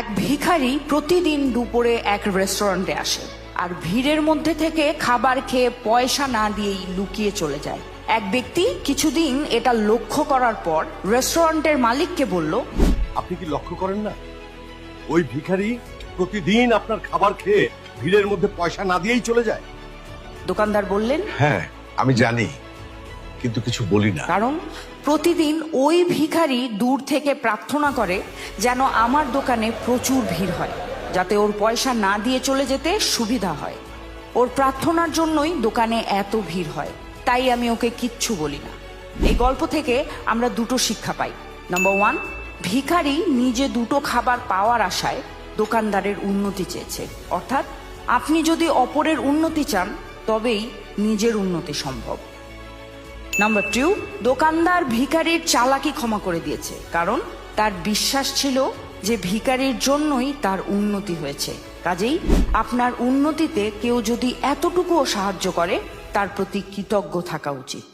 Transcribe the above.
এক ভিখারি প্রতিদিন দুপুরে এক রেস্টুরেন্টে আসে। আর ভিড়ের মধ্যে থেকে খাবার খেয়ে পয়সা না দিয়েই লুকিয়ে চলে যায়। এক ব্যক্তি কিছুদিন এটা লক্ষ্য করার পর রেস্টুরেন্টের মালিককে বলল আপনি কি লক্ষ্য করেন না? ওই ভিখারি প্রতিদিন আপনার খাবার খেয়ে ভিড়ের মধ্যে পয়সা না দিয়েই চলে যায়? দোকানদার বললেন হ্যাঁ আমি জানি। কিন্তু কিছু বলি না। কারণ প্রতিদিন ওই ভিখারি দূর থেকে প্রার্থনা করে যেন আমার দোকানে প্রচুর ভিড় হয়, যাতে ওর পয়সা না দিয়ে চলে যেতে সুবিধা হয়। ওর প্রার্থনার জন্যই দোকানে এত ভিড় হয়, তাই আমি ওকে কিচ্ছু বলি না। এই গল্প থেকে আমরা দুটো শিক্ষা পাই। নাম্বার ওয়ান ভিখারি নিজে দুটো খাবার পাওয়ার আশায় দোকানদারের উন্নতি চেয়েছে। অর্থাৎ আপনি যদি অপরের উন্নতি চান, তবেই নিজের উন্নতি সম্ভব। নাম্বার টু দোকানদার ভিকারির চালাকি ক্ষমা করে দিয়েছে, কারণ তার বিশ্বাস ছিল যে ভিকারির জন্যই তার উন্নতি হয়েছে। কাজেই আপনার উন্নতিতে কেউ যদি এতটুকুও সাহায্য করে, তার প্রতি কৃতজ্ঞ থাকা উচিত।